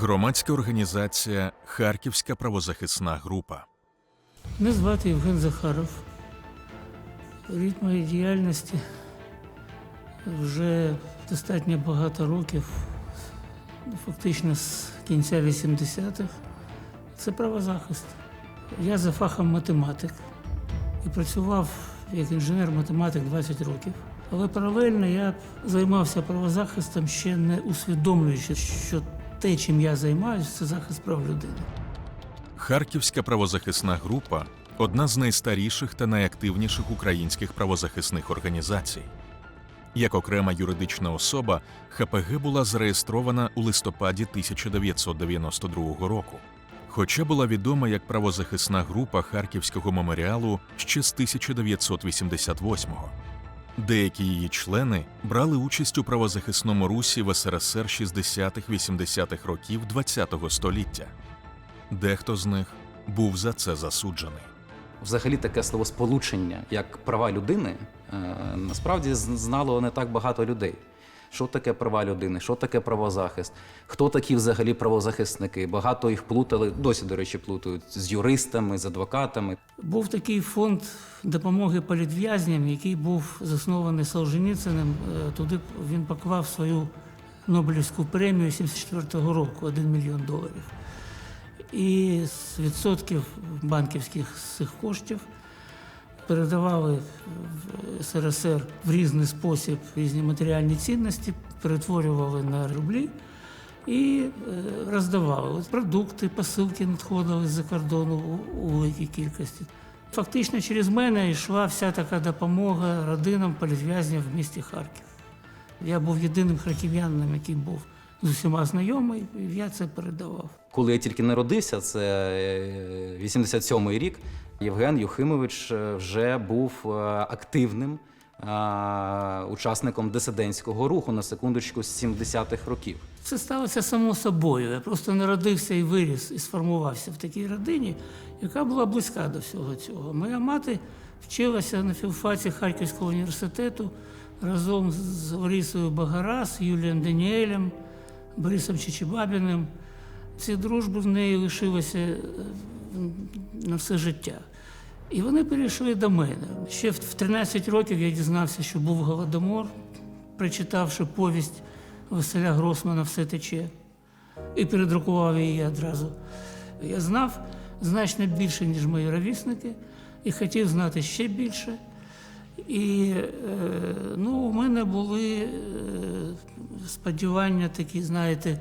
Громадська організація Харківська правозахисна група. Мене звати Євген Захаров. Рід моєї діяльності вже достатньо багато років, фактично з кінця 80-х. Це правозахист. Я за фахом математик і працював як інженер-математик 20 років. Але паралельно я займався правозахистом, ще не усвідомлюючи, що те, чим я займаюся, це захист прав людини. Харківська правозахисна група одна з найстаріших та найактивніших українських правозахисних організацій. Як окрема юридична особа, ХПГ була зареєстрована у листопаді 1992 року. Хоча була відома як правозахисна група Харківського меморіалу ще з 1988-го. Деякі її члени брали участь у правозахисному русі в СРСР 60-80-х років ХХ століття. Дехто з них був за це засуджений. Взагалі таке словосполучення, як права людини, е, насправді знало не так багато людей. Що таке права людини, що таке правозахист, хто такі взагалі правозахисники. Багато їх плутали, досі, до речі, плутають з юристами, з адвокатами. Був такий фонд допомоги політв'язням, який був заснований Солженіциним. Е, Туди він поклав свою Нобелівську премію 74-го року 1 мільйон доларів. І з відсотків банківських з цих коштів передавали в СРСР в різний спосіб різні матеріальні цінності, перетворювали на рублі і е, роздавали. От продукти, посилки надходили з-за кордону у- великій кількості. Фактично через мене йшла вся така допомога родинам політв'язнів в місті Харків. Я був єдиним харків'янином, який був з усіма знайомий, і я це передавав. Коли я тільки народився, це е, 87-й рік, Євген Юхимович е, вже був е, активним е, учасником дисидентського руху на секундочку з 70-х років. Це сталося само собою. Я просто народився і виріс і сформувався в такій родині, яка була близька до всього цього. Моя мати вчилася на філфаці Харківського університету разом з Ларисою Багарас, Юлієм Даніелем, Борисом Чичибабіним. Ці дружби в неї лишилися е, на все життя. І вони перейшли до мене. Ще в в 13 років я дізнався, що був голодомор, прочитавши повість Василя Гросмана Все тече і передрукував її одразу. Я знав значно більше, ніж мої ровісники, і хотів знати ще більше. І е, ну, у мене були е, сподівання такі, знаєте,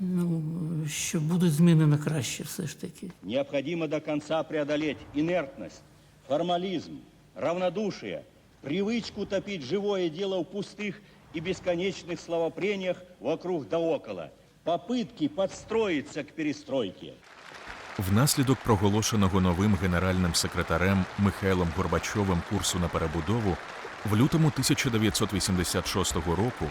ну, що будуть зміни на краще все ж таки. Необходимо до конца преодолеть инертность, формализм, равнодушие, привычку топить живое дело в пустых и бесконечных словопрениях вокруг да около, попытки подстроиться к перестройке. Внаслідок проголошеного новим генеральним секретарем Михайлом Горбачовим курсу на перебудову в лютому 1986 року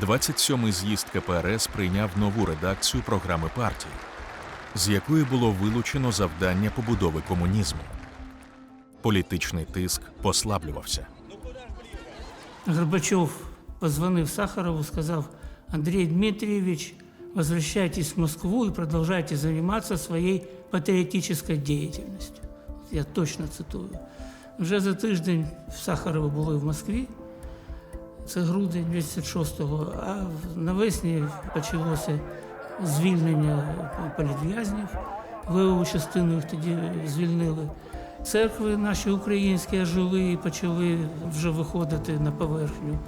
27-й з'їзд КПРС прийняв нову редакцію програми партії, з якої було вилучено завдання побудови комунізму. Політичний тиск послаблювався. Горбачев позвонив Сахарову, сказав, Андрей Дмитриевич, возвращайтесь в Москву и продолжайте заниматься своей патриотической деятельностью. Я точно цитую. Вже за тиждень Сахарова були в Москві, це грудень 26-го, а навесні почалося звільнення політв'язнів. Левову частину їх тоді звільнили. Церкви наші українські ожили і почали вже виходити на поверхню.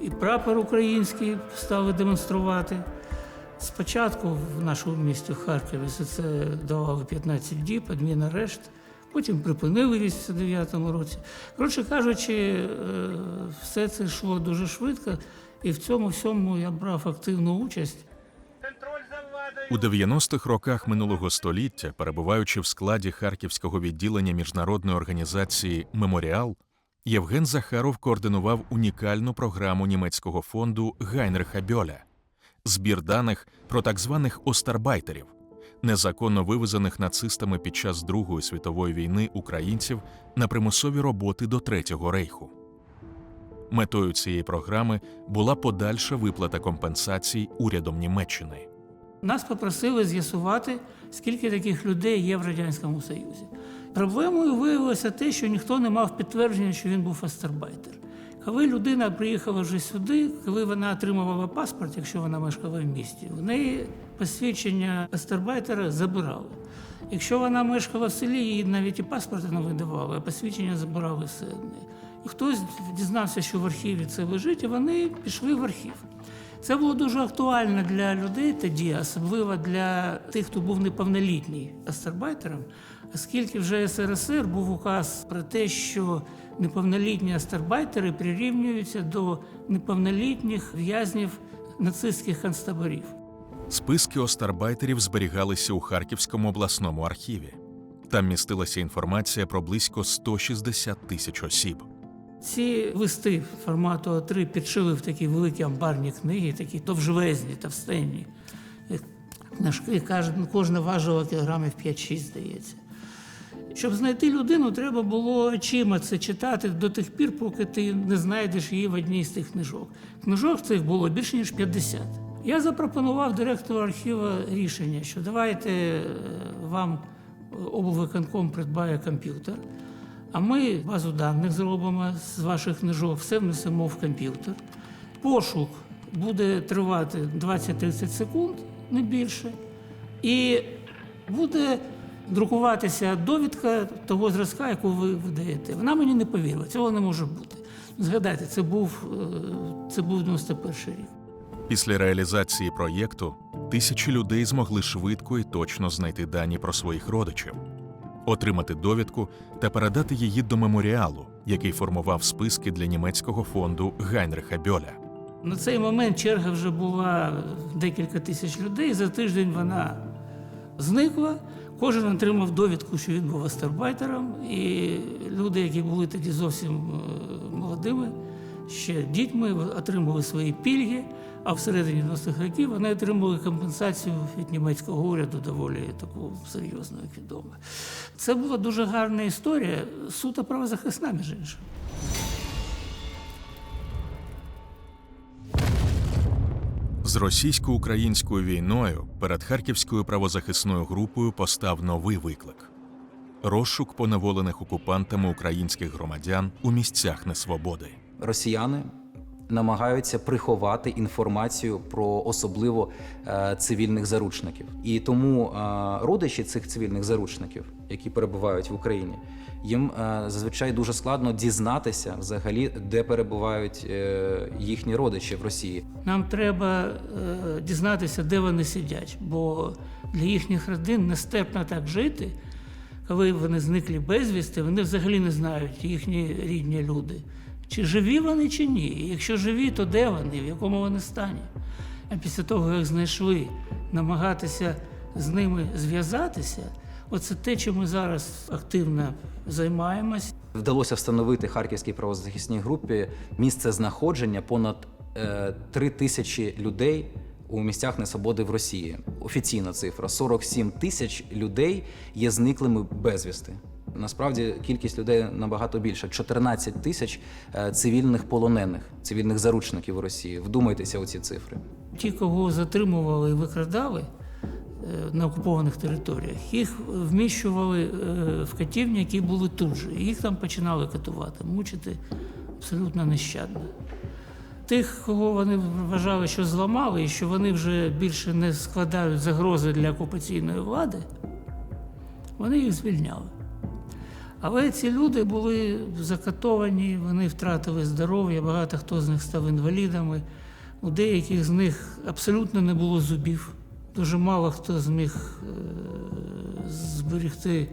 І прапор український стали демонструвати. Спочатку в нашому місті Харкові за це давали 15 діб, адмінарешт, потім припинили в 89-му році. Коротше кажучи, е, все це йшло дуже швидко, і в цьому всьому я брав активну участь. У 90-х роках минулого століття, перебуваючи в складі харківського відділення міжнародної організації Меморіал, Євген Захаров координував унікальну програму німецького фонду Гайнриха Бьоля збір даних про так званих остарбайтерів, незаконно вивезених нацистами під час Другої світової війни українців на примусові роботи до Третього рейху. Метою цієї програми була подальша виплата компенсацій урядом Німеччини. Нас попросили з'ясувати, скільки таких людей є в Радянському Союзі. Проблемою виявилося те, що ніхто не мав підтвердження, що він був астарбайтер. Коли людина приїхала вже сюди, коли вона отримувала паспорт, якщо вона мешкала в місті, в неї посвідчення астарбайтера забирали. Якщо вона мешкала в селі, їй навіть і паспорта не видавали, а посвідчення забирали все одне. І хтось дізнався, що в архіві це лежить, і вони пішли в архів. Це було дуже актуально для людей тоді, особливо для тих, хто був неповнолітній астарбайтером, оскільки вже СРСР був указ про те, що неповнолітні астарбайтери прирівнюються до неповнолітніх в'язнів нацистських концтаборів. Списки остарбайтерів зберігалися у Харківському обласному архіві. Там містилася інформація про близько 160 тисяч осіб. Ці листи формату А3 підшили в такі великі амбарні книги, такі довжелезні, товстенні. Книжки кожна важила кілограмів 5-6, здається. Щоб знайти людину, треба було очима це читати до тих пір, поки ти не знайдеш її в одній з тих книжок. Книжок цих було більше ніж 50. Я запропонував директору архіву рішення, що давайте е, вам облвиконком придбає комп'ютер, а ми базу даних зробимо з ваших книжок, все внесемо в комп'ютер. Пошук буде тривати 20-30 секунд, не більше. І буде друкуватися довідка того зразка, яку ви видаєте. Вона мені не повірила, цього не може бути. Згадайте, це був, е, це був 91 рік. Після реалізації проєкту тисячі людей змогли швидко і точно знайти дані про своїх родичів, отримати довідку та передати її до меморіалу, який формував списки для німецького фонду Гайнриха Бьоля. На цей момент черга вже була декілька тисяч людей. За тиждень вона зникла. Кожен отримав довідку, що він був астарбайтером, і люди, які були тоді зовсім е, молодими, ще дітьми, отримали свої пільги. А всередині 90-х років вони отримали компенсацію від німецького уряду, доволі таку серйозну, як відомо. Це була дуже гарна історія, суто правозахисна, між іншим. З російсько-українською війною перед харківською правозахисною групою постав новий виклик розшук поневолених окупантами українських громадян у місцях несвободи. Росіяни намагаються приховати інформацію про особливо е, цивільних заручників. І тому е, родичі цих цивільних заручників, які перебувають в Україні, їм е, зазвичай дуже складно дізнатися взагалі, де перебувають їхні родичі в Росії. Нам треба дізнатися, де вони сидять, бо для їхніх родин нестерпно так жити, коли вони зникли безвісти, вони взагалі не знають їхні рідні люди. Чи живі вони, чи ні. І якщо живі, то де вони, в якому вони стані. А після того, як знайшли, намагатися з ними зв'язатися, оце те, чим ми зараз активно займаємось. Вдалося встановити харківській правозахисній групі місце знаходження понад е, три тисячі людей у місцях несвободи в Росії. Офіційна цифра 47 тисяч людей є зниклими безвісти. Насправді кількість людей набагато більша 14 тисяч е, цивільних полонених, цивільних заручників у Росії. Вдумайтеся у ці цифри. Ті, кого затримували і викрадали е, на окупованих територіях, їх вміщували е, в катівні, які були тут же. Їх там починали катувати, мучити абсолютно нещадно. Тих, кого вони вважали, що зламали, і що вони вже більше не складають загрози для окупаційної влади, вони їх звільняли. Але ці люди були закатовані, вони втратили здоров'я, багато хто з них став інвалідами. У деяких з них абсолютно не було зубів. Дуже мало хто зміг е, зберегти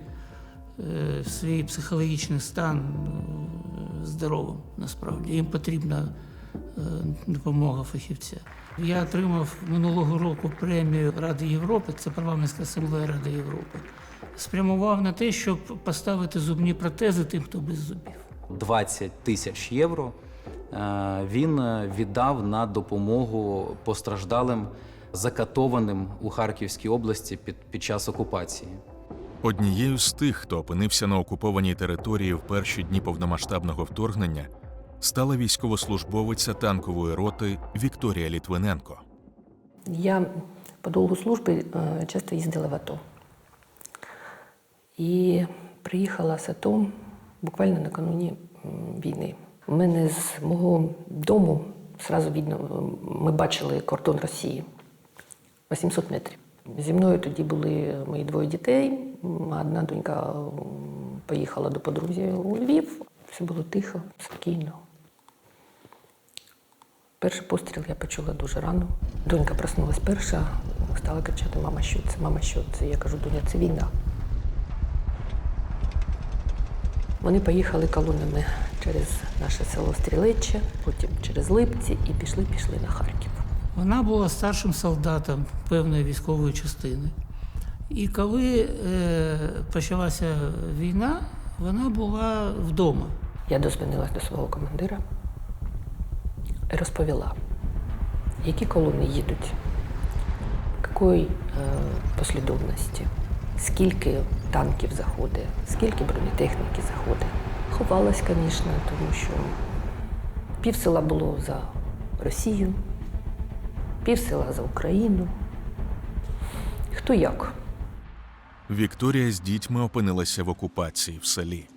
е, свій психологічний стан е, здоровим насправді. Їм потрібна допомога фахівця. Я отримав минулого року премію Ради Європи, це парламентська асамблея Ради Європи. Спрямував на те, щоб поставити зубні протези тим, хто без зубів. 20 тисяч євро е, він е, віддав на допомогу постраждалим закатованим у Харківській області під, під час окупації. Однією з тих, хто опинився на окупованій території в перші дні повномасштабного вторгнення, стала військовослужбовиця танкової роти Вікторія Літвиненко. Я По довгу служби е, часто їздила в АТО. І приїхала з АТО буквально накануні війни. У мене з мого дому зразу видно, ми бачили кордон Росії 800 метрів. Зі мною тоді були мої двоє дітей. Одна донька поїхала до подрузі у Львів. Все було тихо, спокійно. Перший постріл я почула дуже рано. Донька проснулась перша, стала кричати: Мама, що це? Мама, що це? Я кажу, доня, це війна. Вони поїхали колонами через наше село Стрілеччя, потім через Липці і пішли, пішли на Харків. Вона була старшим солдатом певної військової частини. І коли е, почалася війна, вона була вдома. Я дозвонилась до свого командира і розповіла, які колони їдуть, якої е, послідовності, скільки танків заходить, скільки бронетехніки заходить. Ховалась, звісно, тому що пів села було за Росію, пів села за Україну. Хто як? Вікторія з дітьми опинилася в окупації в селі.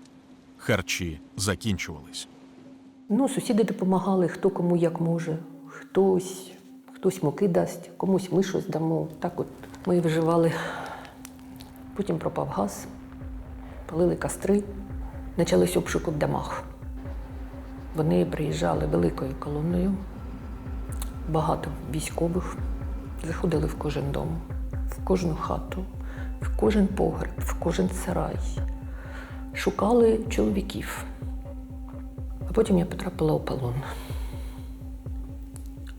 Харчі закінчувались. Ну, сусіди допомагали, хто кому як може. Хтось, хтось муки дасть, комусь ми щось дамо. Так от ми виживали. Потім пропав газ, палили костри, почались обшуки в домах. Вони приїжджали великою колоною, багато військових, заходили в кожен дом, в кожну хату, в кожен погреб, в кожен сарай. Шукали чоловіків. А потім я потрапила у полон.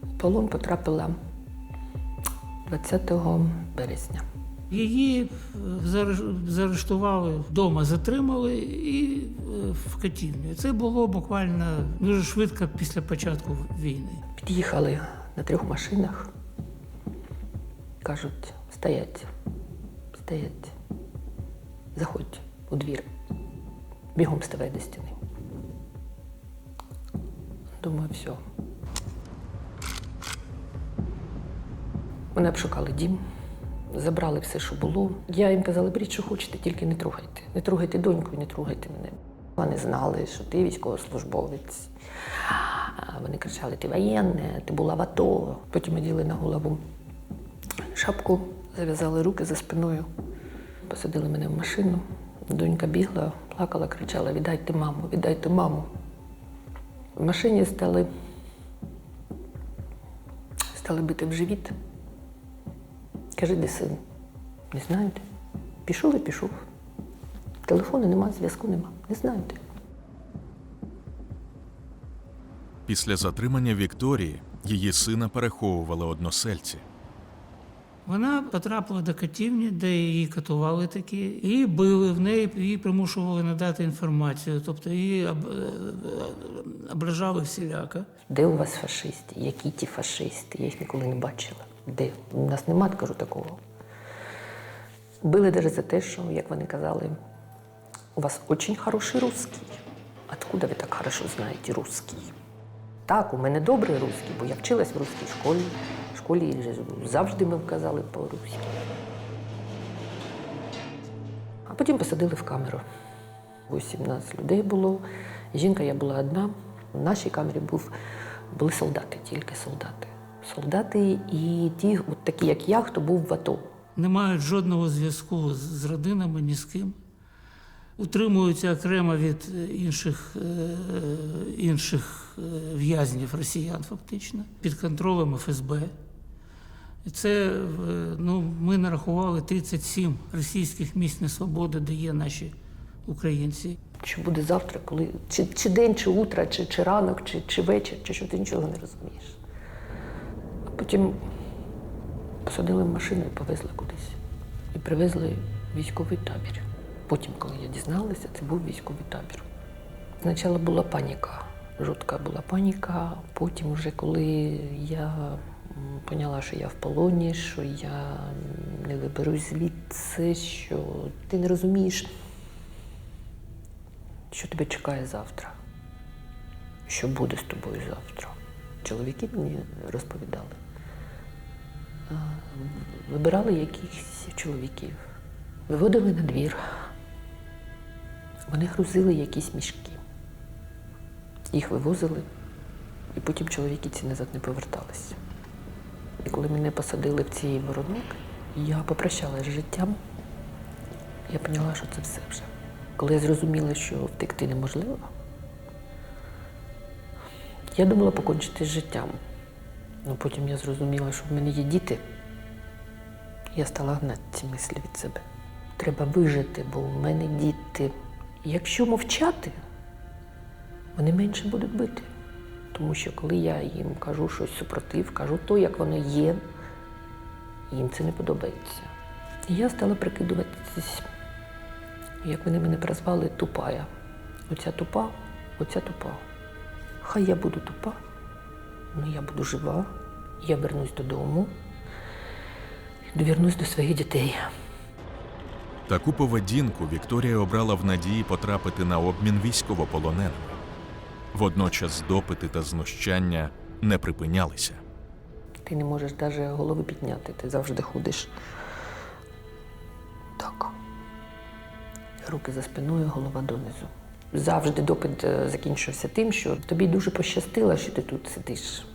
У полон потрапила 20 березня. Її е, заарештували вдома, затримали і е, в катівню. Це було буквально дуже швидко після початку війни. Під'їхали на трьох машинах. Кажуть, стоять, стоять. Заходь у двір. Бігом ставай до стіни. Думаю, все. Вони обшукали дім, забрали все, що було. Я їм казала, беріть, що хочете, тільки не трогайте. Не трогайте доньку не трогайте мене. Вони знали, що ти військовослужбовець. Вони кричали: ти воєнне, ти була в АТО. Потім оділи на голову шапку, зав'язали руки за спиною, посадили мене в машину. Донька бігла, плакала, кричала: Віддайте маму, віддайте маму. В машині стали, стали бити в живіт. Каже, де син? Не знаєте? Пішов і пішов. Телефону нема, зв'язку нема. Не знаєте. Після затримання Вікторії її сина переховували односельці. Вона потрапила до катівні, де її катували такі, і били в неї, її примушували надати інформацію, тобто її об- е, е, ображали всіляко. Де у вас фашисти? Які ті фашисти? Я їх ніколи не бачила. Де? У нас нема, кажу, такого. Били навіть за те, що, як вони казали, у вас дуже хороший русский. Откуда ви так хорошо знаєте русский? Так, у мене добрий русский, бо я вчилась в русській школі. В школі завжди ми казали по-русски. А потім посадили в камеру. 18 людей було. Жінка я була одна. В нашій камері був, були солдати, тільки солдати. Солдати і ті, от такі, як я, хто був в АТО. Не мають жодного зв'язку з- родинами ні з ким. Утримуються окремо від е, інших, е, інших е, в'язнів росіян, фактично, під контролем ФСБ. І це ну, ми нарахували 37 російських місць несвободи, де є наші українці. Що буде завтра, коли чи, чи день, чи утро, чи, чи ранок, чи, чи вечір, чи що ти нічого не розумієш. Потім посадили в машину і повезли кудись. І привезли військовий табір. Потім, коли я дізналася, це був військовий табір. Спочатку була паніка, жутка була паніка. Потім, вже коли я поняла, що я в полоні, що я не виберусь звідси, що ти не розумієш, що тебе чекає завтра, що буде з тобою завтра. Чоловіки мені розповідали. Вибирали якихось чоловіків, виводили на двір. Вони грузили якісь мішки. Їх вивозили, і потім чоловіки ці назад не поверталися. І коли мене посадили в цей воронок, я попрощалася з життям. Я поняла, що це все вже. Коли я зрозуміла, що втекти неможливо, я думала покончити з життям. Ну потім я зрозуміла, що в мене є діти. Я стала гнати ці мислі від себе. Треба вижити, бо в мене діти. Якщо мовчати, вони менше будуть бити. Тому що коли я їм кажу щось супротив, кажу то, як воно є, їм це не подобається. І я стала прикидуватись, як вони мене прозвали, тупая. Оця тупа, оця тупа. Хай я буду тупа, але я буду жива, я вернусь додому, довернусь до своїх дітей. Таку поведінку Вікторія обрала в надії потрапити на обмін військовополоненими. Водночас допити та знущання не припинялися. Ти не можеш навіть голови підняти, ти завжди ходиш так. Руки за спиною, голова донизу. Завжди допит е, закінчився тим, що тобі дуже пощастило, що ти тут сидиш.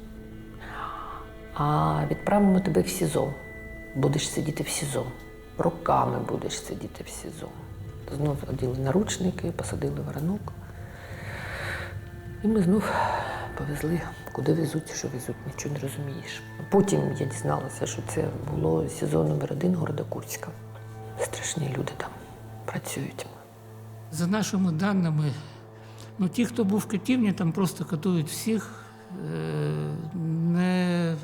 А відправимо тебе в СІЗО. Будеш сидіти в СІЗО. Роками будеш сидіти в СІЗО. Знов оділи наручники, посадили в ранок. І ми знов повезли, куди везуть, що везуть, нічого не розумієш. Потім я дізналася, що це було СІЗО номер один города Курська. Страшні люди там працюють. За нашими даними, ну, ті, хто був в катівні, там просто катують всіх, е, не,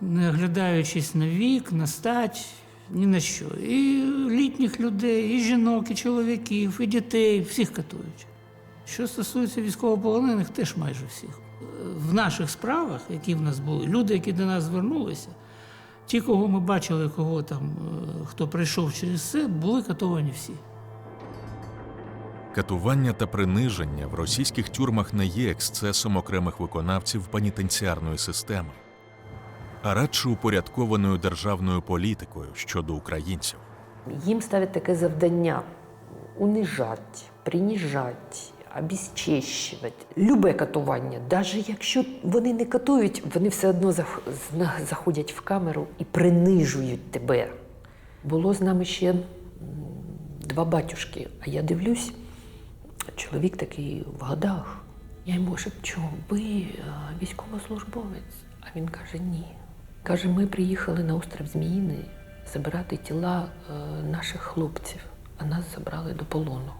не оглядаючись на вік, на стать, ні на що. І літніх людей, і жінок, і чоловіків, і дітей, всіх катують. Що стосується військовополонених, теж майже всіх. В наших справах, які в нас були, люди, які до нас звернулися, ті, кого ми бачили, кого там, е, хто прийшов через це, були катовані всі. Катування та приниження в російських тюрмах не є ексцесом окремих виконавців пенітенціарної системи, а радше упорядкованою державною політикою щодо українців. Їм ставлять таке завдання унижати, приніжати, обезчещувати. Любе катування, навіть якщо вони не катують, вони все одно зах- заходять в камеру і принижують тебе. Було з нами ще два батюшки, а я дивлюсь, чоловік такий в годах. Я йому шепчу, ви військовослужбовець? А він каже, ні. Каже, ми приїхали на острів Зміїний забирати тіла е, наших хлопців, а нас забрали до полону.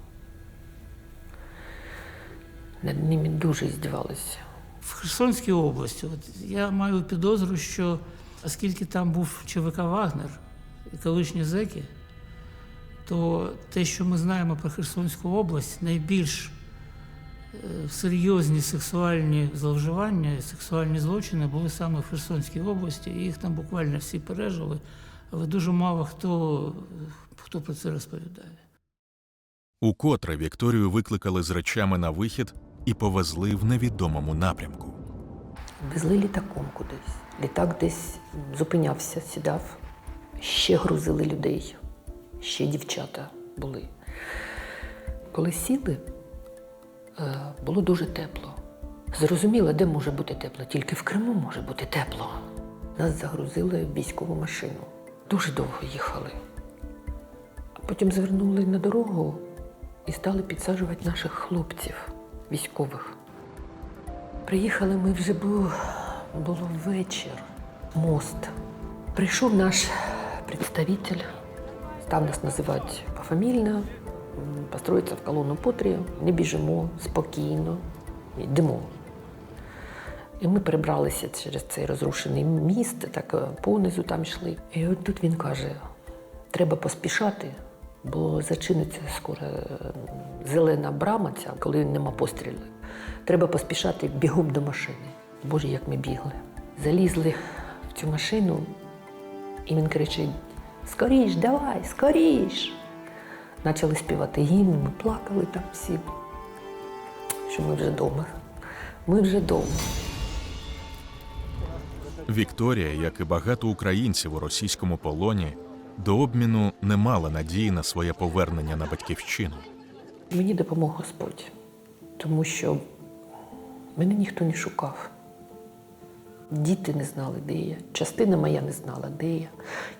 Над ними дуже здівалися. В Херсонській області, от я маю підозру, що оскільки там був ЧВК Вагнер і колишні зеки, то те, що ми знаємо про Херсонську область, найбільш серйозні сексуальні зловживання, сексуальні злочини були саме в Херсонській області, і їх там буквально всі пережили, але дуже мало хто, хто про це розповідає. Укотре Вікторію викликали з речами на вихід і повезли в невідомому напрямку. Везли літаком кудись. Літак десь зупинявся, сідав, ще грузили людей, ще дівчата були. Коли сіли, е, було дуже тепло. Зрозуміло, де може бути тепло, тільки в Криму може бути тепло. Нас загрузили в військову машину. Дуже довго їхали. А потім звернули на дорогу і стали підсаджувати наших хлопців, військових. Приїхали ми вже був, було вечір, мост. Прийшов наш представитель, став нас називати пофамільно, построїться в колону по три, не біжимо спокійно, йдемо. І ми перебралися через цей розрушений міст, так е, понизу там йшли. І от тут він каже: треба поспішати, бо зачиниться скоро е, зелена брама ця, коли нема пострілів. Треба поспішати бігом до машини. Боже, як ми бігли. Залізли в цю машину, і він кричить: Скоріш, давай, скоріш. Почали співати гімн, ми плакали там всі, що ми вже вдома. Ми вже вдома. Вікторія, як і багато українців у російському полоні, до обміну не мала надії на своє повернення на батьківщину. Мені допомог Господь, тому що мене ніхто не шукав. Діти не знали, де я. Частина моя не знала, де я.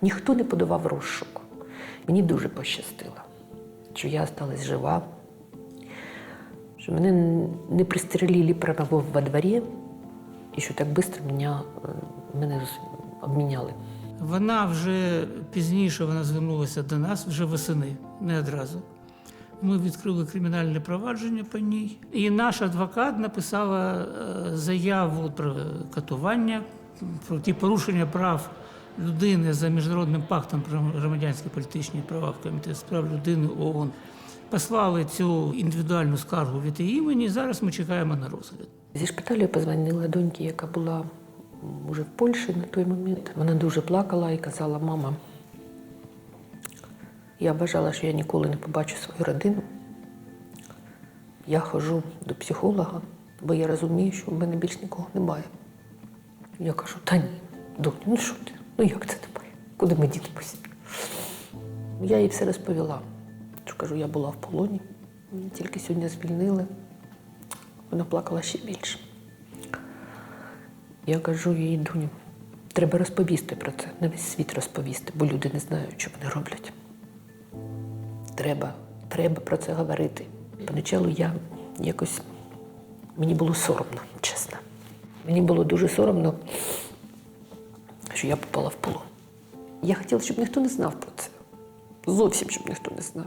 Ніхто не подавав розшуку. Мені дуже пощастило, що я осталась жива, що мене не пристрелили прямо во дворі, і що так швидко мене, мене обміняли. Вона вже пізніше вона звернулася до нас вже восени, не одразу. Ми відкрили кримінальне провадження по ній. І наш адвокат написала е, заяву про катування, про ті порушення прав людини за міжнародним пактом про громадянські політичні права в Комітет з прав людини ООН. Послали цю індивідуальну скаргу від її імені. і Зараз ми чекаємо на розгляд. Зі шпиталю я позвонила доньці, яка була вже в Польщі на той момент. Вона дуже плакала і казала: мама, я вважала, що я ніколи не побачу свою родину. Я ходжу до психолога, бо я розумію, що в мене більш нікого немає. Я кажу, та ні, донь, ну що ти? Ну як це немає? Куди ми дітимося? Я їй все розповіла. Що кажу, я була в полоні, мене тільки сьогодні звільнили. Вона плакала ще більше. Я кажу їй, доню, треба розповісти про це, на весь світ розповісти, бо люди не знають, що вони роблять. Треба, треба про це говорити. Поначалу я якось мені було соромно, чесно. Мені було дуже соромно, що я попала в полон. Я хотіла, щоб ніхто не знав про це. Зовсім щоб ніхто не знав.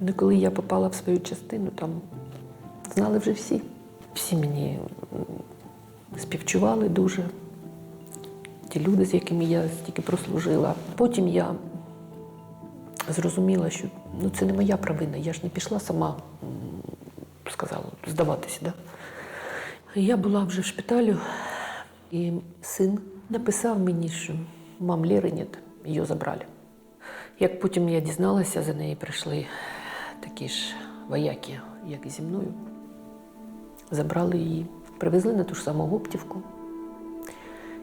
Ну, коли я попала в свою частину, там знали вже всі. Всі мені співчували дуже. Ті люди, з якими я стільки прослужила. Потім я зрозуміла, що ну, це не моя провина. Я ж не пішла сама, сказала, здаватися. Да? Я була вже в шпиталю, і син написав мені, що мам Лєри нет, її забрали. Як потім я дізналася, за неї прийшли такі ж вояки, як і зі мною. Забрали її, привезли на ту ж саму Гоптівку.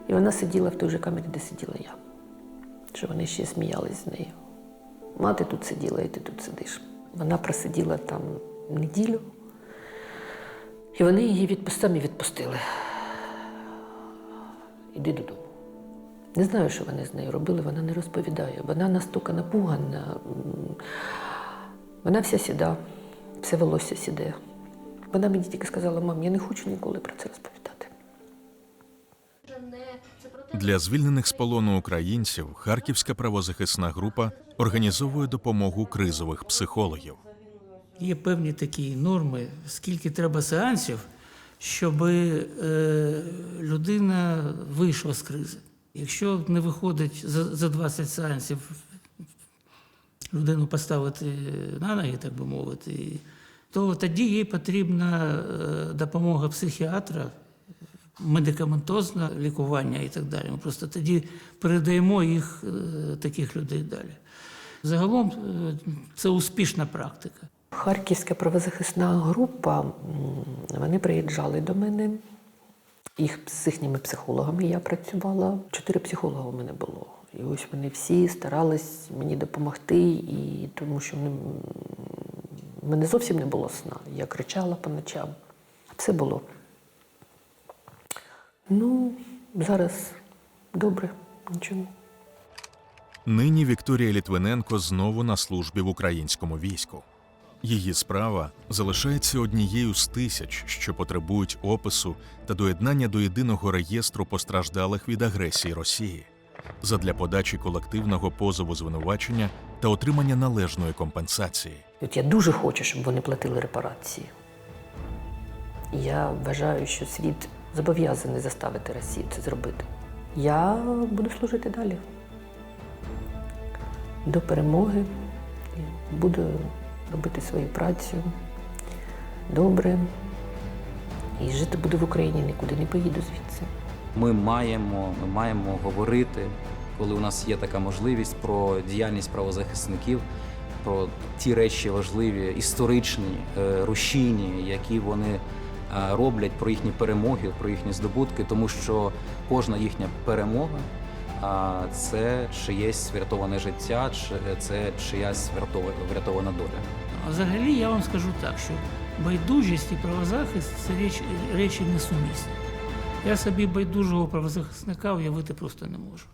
І вона сиділа в той же камері, де сиділа я. Що вони ще сміялись з нею. Мати тут сиділа, і ти тут сидиш. Вона просиділа там неділю, і вони її відпу- самі відпустили. Іди додому. Не знаю, що вони з нею робили, вона не розповідає. Вона настільки напугана. Вона вся сіда, все волосся сіде. Вона мені тільки сказала, мам, я не хочу ніколи про це розповідати. Для звільнених з полону українців Харківська правозахисна група організовує допомогу кризових психологів. Є певні такі норми, скільки треба сеансів, щоб е, людина вийшла з кризи. Якщо не виходить за, за 20 сеансів людину поставити на ноги, так би мовити, то тоді їй потрібна е, допомога психіатра, медикаментозне лікування і так далі. Ми просто тоді передаємо їх е, таких людей далі. Загалом це успішна практика. Харківська правозахисна група, вони приїжджали до мене. Їх з їхніми психологами я працювала. Чотири психолога у мене було. І ось вони всі старались мені допомогти, і тому що в мене зовсім не було сна. Я кричала по ночам. Все було. Ну, зараз добре, нічого. Нині Вікторія Літвиненко знову на службі в українському війську. Її справа залишається однією з тисяч, що потребують опису та доєднання до єдиного реєстру постраждалих від агресії Росії задля подачі колективного позову звинувачення та отримання належної компенсації. От я дуже хочу, щоб вони платили репарації. Я вважаю, що світ зобов'язаний заставити Росію це зробити. Я буду служити далі. До перемоги. Буду робити свою працю добре. І жити буду в Україні, нікуди не поїду звідси. Ми маємо, ми маємо говорити, коли у нас є така можливість про діяльність правозахисників, про ті речі важливі, історичні, е, рушійні, які вони е, роблять про їхні перемоги, про їхні здобутки, тому що кожна їхня перемога а, це чиєсь врятоване життя, чи це чиясь врятована доля. Взагалі я вам скажу так, що байдужість і правозахист це річ, речі несумісні. Я собі байдужого правозахисника уявити просто не можу.